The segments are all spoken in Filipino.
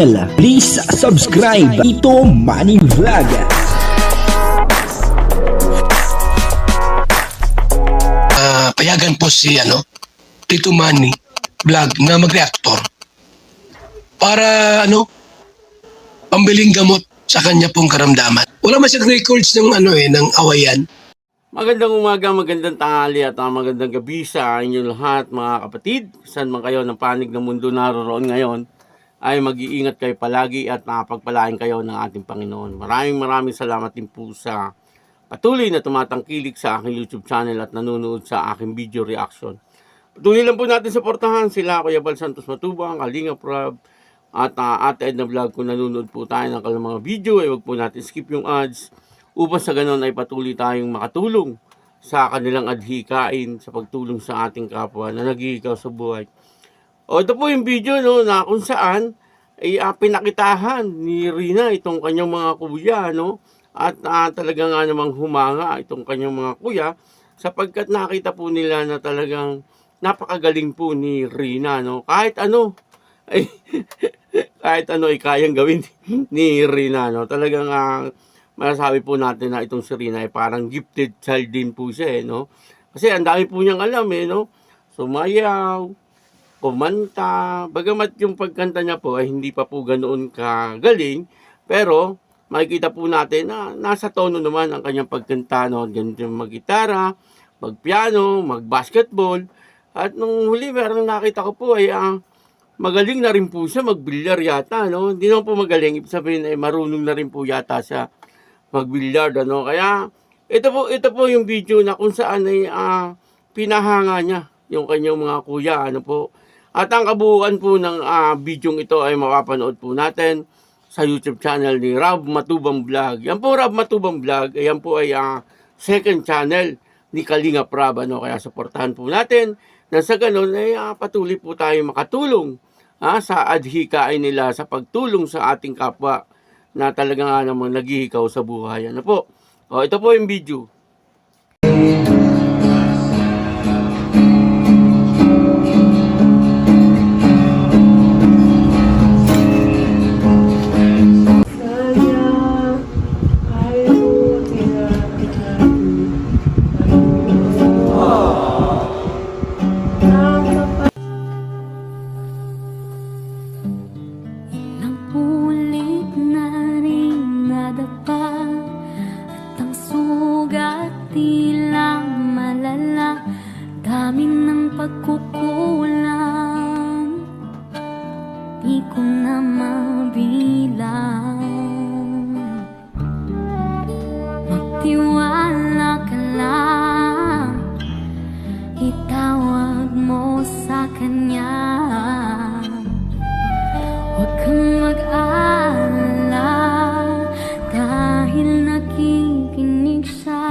Please subscribe Ito Money Vlog. Ah, payagan po si ano, Tito Manny vlog na mag-reactor para ano, pambiling gamot sa kanya pong karamdaman. Wala man siyang records ng ano eh, ng awayan. Magandang umaga, magandang tanghali at ah, magandang gabi sa inyong lahat mga kapatid. Saan man kayo ng panig ng mundo naroon ngayon ay mag-iingat kayo palagi at nakapagpalain kayo ng ating Panginoon. Maraming maraming salamat din po sa patuloy na tumatangkilik sa aking YouTube channel at nanonood sa aking video reaction. Patuloy lang po natin suportahan sila Kuya Bal Santos Matubang, Kalinga Prab, at uh, Ate Edna Vlog kung nanonood po tayo ng kanilang mga video ay wag po natin skip yung ads upang sa ganun ay patuloy tayong makatulong sa kanilang adhikain sa pagtulong sa ating kapwa na naghihikaw sa buhay. O ito po yung video no, na kung saan ay ah, pinakitahan ni Rina itong kanyang mga kuya no at ah, talaga nga namang humanga itong kanyang mga kuya sapagkat nakita po nila na talagang napakagaling po ni Rina no kahit ano ay kahit ano ay kayang gawin ni Rina no talagang ah, masasabi po natin na itong si Rina ay parang gifted child din po siya eh, no? Kasi ang dami po niyang alam eh, no? Sumayaw, kumanta, bagamat yung pagkanta niya po ay hindi pa po ganoon kagaling, pero makikita po natin na nasa tono naman ang kanyang pagkanta, no? Ganito yung mag-gitara, mag-piano, mag-basketball, at nung huli, meron nakita ko po ay ang magaling na rin po siya magbilyar yata, no? Hindi naman po magaling, ibig sabihin ay marunong na rin po yata siya magbilyard ano? Kaya ito po ito po yung video na kung saan ay ah, pinahanga niya yung kanyang mga kuya ano po at ang kabuuan po ng ah, video ito ay mapapanood po natin sa YouTube channel ni Rob Matubang Vlog. Yan po Rob Matubang Vlog, ayan po ay ah, second channel ni Kalinga Prab ano kaya suportahan po natin na sa ganun ay ah, patuloy po tayo makatulong ah, sa adhikain nila sa pagtulong sa ating kapwa na talaga nga namang naghihikaw sa buhay. Ano po? O, ito po yung video. Na mabilang. Magtiwala ka mo sa kanya. Huwag kang mag-alala dahil nakikinig siya.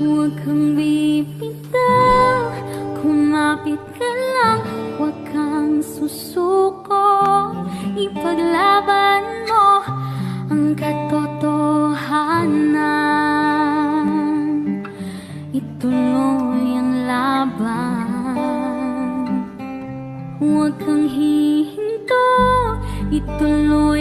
Huwag kumapit ka lang, susuko. Ipaglaban mo ang katotohanan. Ituloy ang laban. Huwag kang hihinto, ituloy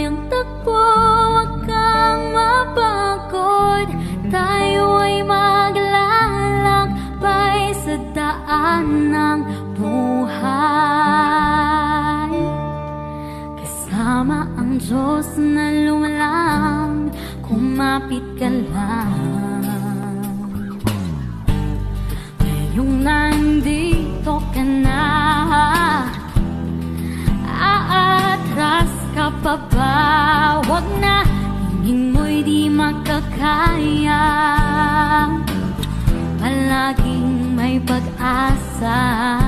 makakaya Palaging may pag-asa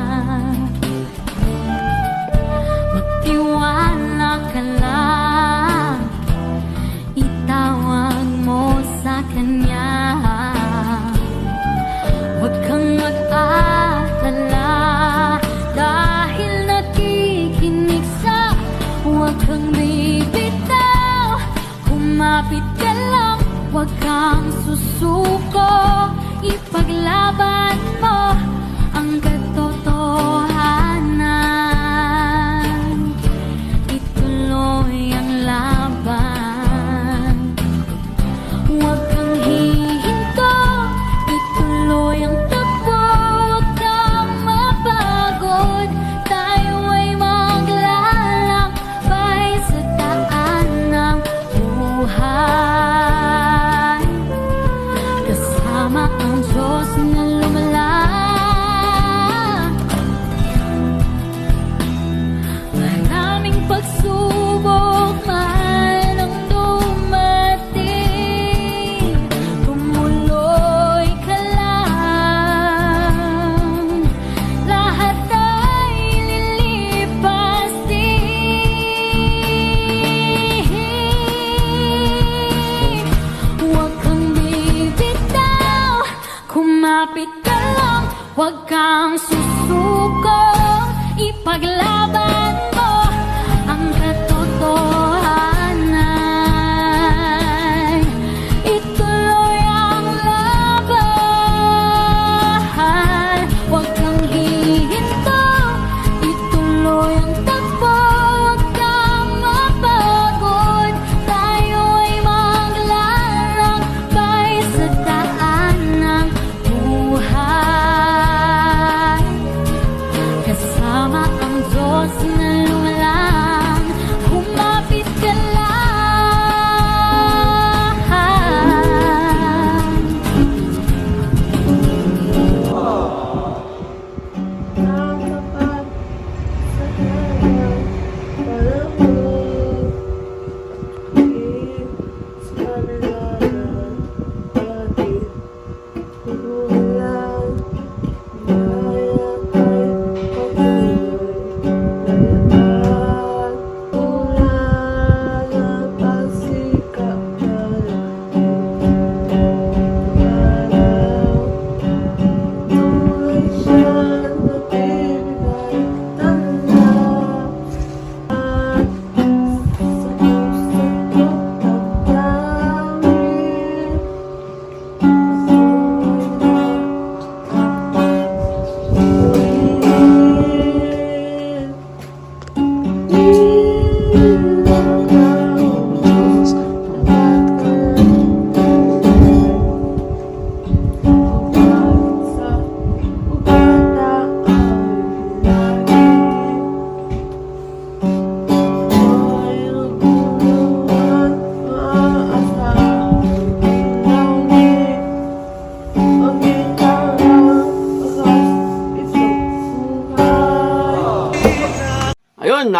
susuko, ipaglaban mo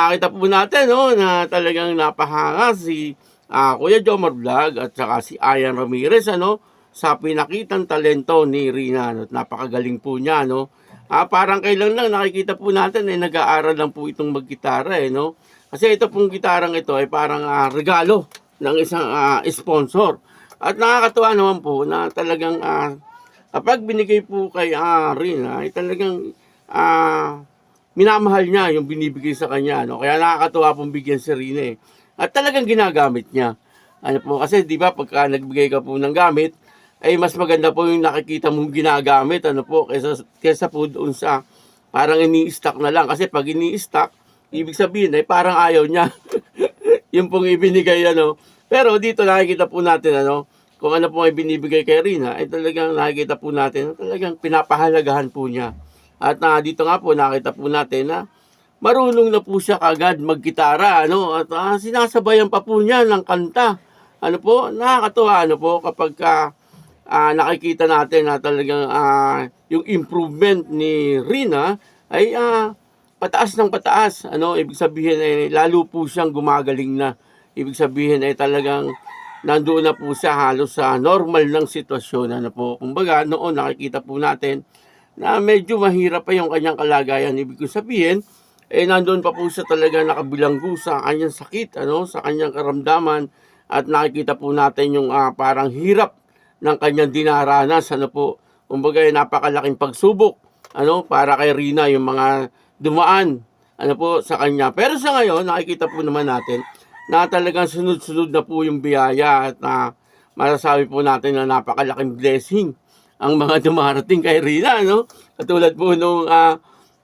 nakita po natin no, na talagang napahanga si ah, Kuya Jomar Vlog at saka si Ayan Ramirez ano, sa pinakitang talento ni Rina. No? Napakagaling po niya. No? Ah, parang kailan lang nakikita po natin ay nag-aaral lang po itong maggitara eh, no? Kasi ito pong gitarang ito ay parang ah, regalo ng isang ah, sponsor. At nakakatuwa naman po na talagang ah, kapag binigay po kay ah, Rina ay talagang ah, minamahal niya yung binibigay sa kanya. No? Kaya nakakatuwa pong bigyan si Rina eh. At talagang ginagamit niya. Ano po, kasi di ba pagka nagbigay ka po ng gamit, ay mas maganda po yung nakikita mong ginagamit, ano po, kaysa, kaysa po doon sa parang ini-stock na lang. Kasi pag ini-stock, ibig sabihin ay parang ayaw niya. yung pong ibinigay, ano. Pero dito nakikita po natin, ano, kung ano po ay binibigay kay Rina, ay talagang nakikita po natin, talagang pinapahalagahan po niya. At na dito nga po nakita po natin na marunong na po siya kagad maggitara ano at ah, sinasabayan pa po niya ng kanta. Ano po? Nakakatuwa ano po kapag ka, ah, nakikita natin na talagang ah, yung improvement ni Rina ay ah, pataas ng pataas. Ano, ibig sabihin ay lalo po siyang gumagaling na. Ibig sabihin ay talagang nandoon na po siya halos sa normal ng sitwasyon. Ano po? Kumbaga, noon nakikita po natin na medyo mahirap pa yung kanyang kalagayan. Ibig ko sabihin, eh nandoon pa po siya talaga nakabilanggo sa kanyang sakit, ano, sa kanyang karamdaman at nakikita po natin yung ah, parang hirap ng kanyang dinaranas, ano po. Kumbaga, eh, napakalaking pagsubok, ano, para kay Rina yung mga dumaan, ano po, sa kanya. Pero sa ngayon, nakikita po naman natin na talagang sunod-sunod na po yung biyaya at na masasabi po natin na napakalaking blessing ang mga dumarating kay Rina, no? Katulad po nung, ah,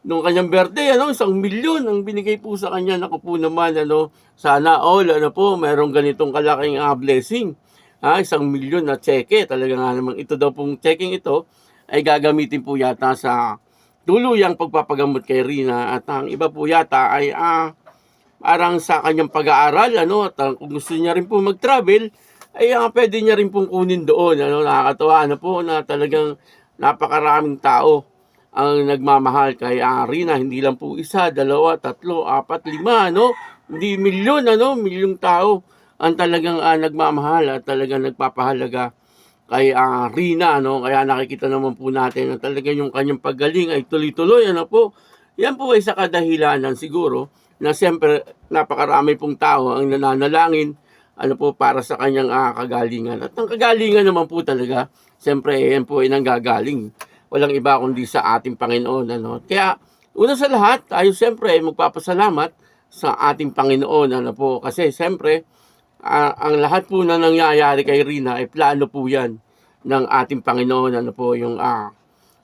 nung kanyang birthday, ano, isang milyon ang binigay po sa kanya. Naku po naman, ano, sana all, ano po, mayroong ganitong kalaking ah, blessing. Ha, isang milyon na cheque. Talaga nga namang ito daw pong checking ito ay gagamitin po yata sa tuluyang pagpapagamot kay Rina. At ang iba po yata ay ah, parang sa kanyang pag-aaral, ano, at ah, kung gusto niya rin po mag-travel, ay ah, pwede niya rin pong kunin doon. Ano, nakakatawa na po na talagang napakaraming tao ang nagmamahal kay ah, Rina. Hindi lang po isa, dalawa, tatlo, apat, lima, ano? Hindi milyon, ano? Milyong tao ang talagang ah, nagmamahal at talagang nagpapahalaga kay ah, Rina, ano? Kaya nakikita naman po natin na talagang yung kanyang paggaling ay tuloy-tuloy, ano po? Yan po ay sa kadahilanan siguro na siyempre napakarami pong tao ang nananalangin ano po para sa kanyang ah, kagalingan. At ang kagalingan naman po talaga, siyempre yan po ay nanggagaling. Walang iba kundi sa ating Panginoon. Ano? Kaya una sa lahat, tayo siyempre magpapasalamat sa ating Panginoon. Ano po? Kasi siyempre, ah, ang lahat po na nangyayari kay Rina ay plano po yan ng ating Panginoon. Ano po yung ah,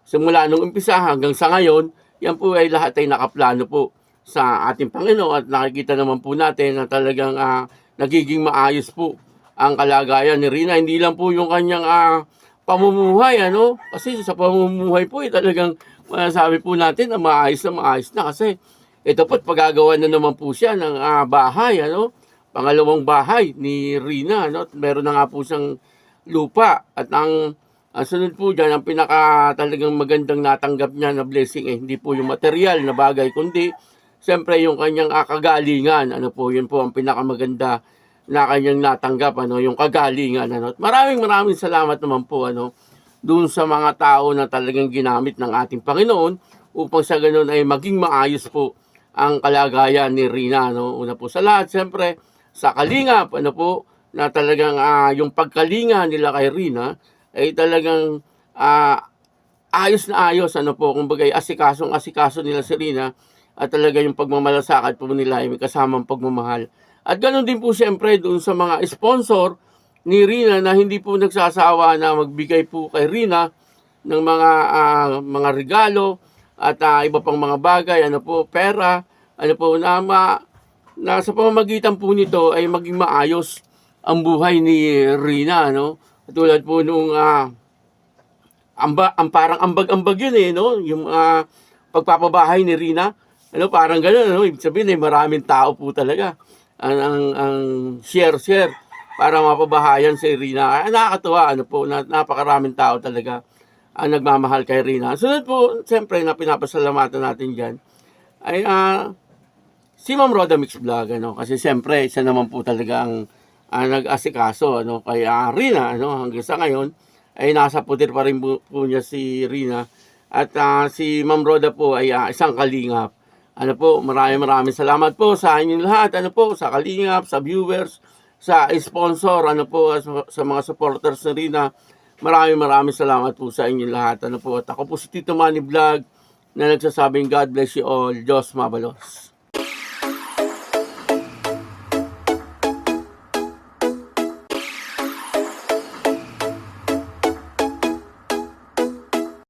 simula nung umpisa hanggang sa ngayon, yan po ay lahat ay nakaplano po sa ating Panginoon at nakikita naman po natin na talagang ah, nagiging maayos po ang kalagayan ni Rina. Hindi lang po yung kanyang ah, pamumuhay, ano? Kasi sa pamumuhay po, eh, talagang masasabi po natin na maayos na maayos na. Kasi ito po't pagagawa na naman po siya ng ah, bahay, ano? Pangalawang bahay ni Rina, ano? At Meron na nga po siyang lupa. At ang ang sunod po dyan, ang pinaka talagang magandang natanggap niya na blessing, eh, hindi po yung material na bagay, kundi siyempre yung kanyang kagalingan, ano po, yun po ang pinakamaganda na kanyang natanggap, ano, yung kagalingan, ano. Maraming maraming salamat naman po, ano, doon sa mga tao na talagang ginamit ng ating Panginoon upang sa ganun ay maging maayos po ang kalagayan ni Rina, no. Una po sa lahat, siyempre, sa kalingap, ano po, na talagang ah, yung pagkalinga nila kay Rina ay talagang ah, ayos na ayos, ano po, kumbaga asikasong asikaso nila si Rina at talaga yung pagmamalasakad po nila ay may kasamang pagmamahal. At ganoon din po siyempre doon sa mga sponsor ni Rina na hindi po nagsasawa na magbigay po kay Rina ng mga ah, mga regalo at ah, iba pang mga bagay, ano po, pera, ano po, na, ma, na sa pamamagitan po nito ay maging maayos ang buhay ni Rina, no? Tulad po nung ah, amba, ang parang ambag-ambag yun eh, no? Yung ah, pagpapabahay ni Rina, ano, parang gano'n, no? Ibig sabihin, eh, maraming tao po talaga ang, ang, ang share-share para mapabahayan si Rina. Ay, nakakatuwa, ano po, na, napakaraming tao talaga ang nagmamahal kay Rina. Sunod po, siyempre, na pinapasalamatan natin dyan, ay, ah, si Ma'am Roda Mix Vlog ano kasi siyempre siya naman po talaga ang ah, nag-asikaso ano kay ah, Rina ano hanggang sa ngayon ay nasa putir pa rin po, po niya si Rina at ah, si Ma'am Roda po ay ah, isang kalingap ano po maraming maraming salamat po sa inyong lahat. Ano po sa kalingap sa viewers sa sponsor ano po sa, mga supporters na Rina maraming maraming salamat po sa inyong lahat. Ano po at ako po si Tito Manny Vlog na nagsasabing God bless you all. Diyos mabalos